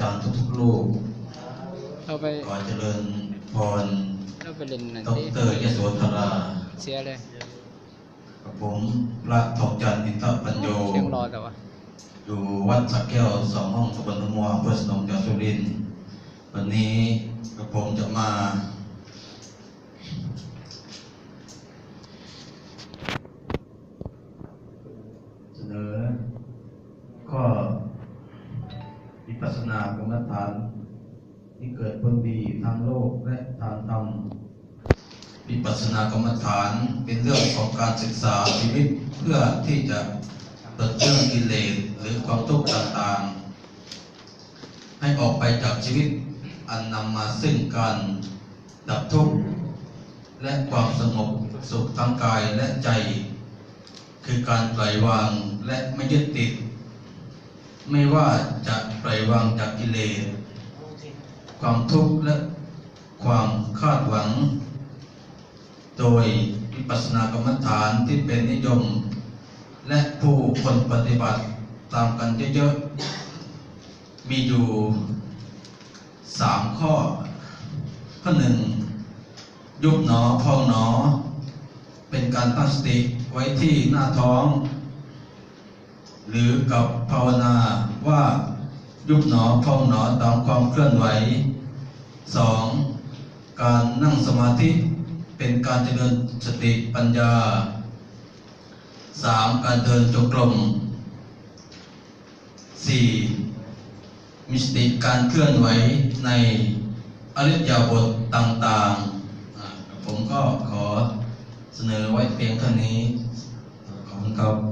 จารย์ทุกๆลูกเราไปขอเจริญพรเราไปเล่นนั่นดสิรยโสธราเสียเลยกับผมพระทองจันทร์อินทปัญโยเสียงรอแต่ว่าอยู่วัดสักแก้วสองห้องตำบลทุ่งมัวอำเภอสนมจังหวัดสุรินทร์วันนี้กับผมจะมา เสนอ ข้อวิ ปัสสนากรรมฐาน ที่เกิดผลดีทางโลกและทางธรรมวิปัสสนากรรมฐานเป็นเรื่องของการศึกษาชีวิตเพื่อที่จะลดเรื่องกิเลสหรือความทุกข์ต่างๆ ให้ออกไปจากชีวิตอันนำมาซึ่งการดับทุกข์และความสงบสุขทางกายและใจ คือการปล่อยวางและไม่ยึดติด ไม่ว่าจะปล่อยวางจากกิเลสความทุกข์และความคาดหวัง โดยวิปัสสนากรรมฐานที่เป็นนิยม และผู้คนปฏิบัติตามกันเยอะๆมีอยู่สามข้อ ข้อหนึ่งยุบหนอพองหนอ เป็นการตั้งสติไว้ที่หน้าท้อง หรือกับภาวนาว่ายุบหนอพองหนอตามความเคลื่อนไหวสองการนั่งสมาธิเป็นการเจริญสติปัญญาสามการเดินจงกรมสี่มีสติการเคลื่อนไหวในอริยบทต่างๆ ผมก็ขอเสนอไว้เพียงเท่านี้ ขอบคุณครับ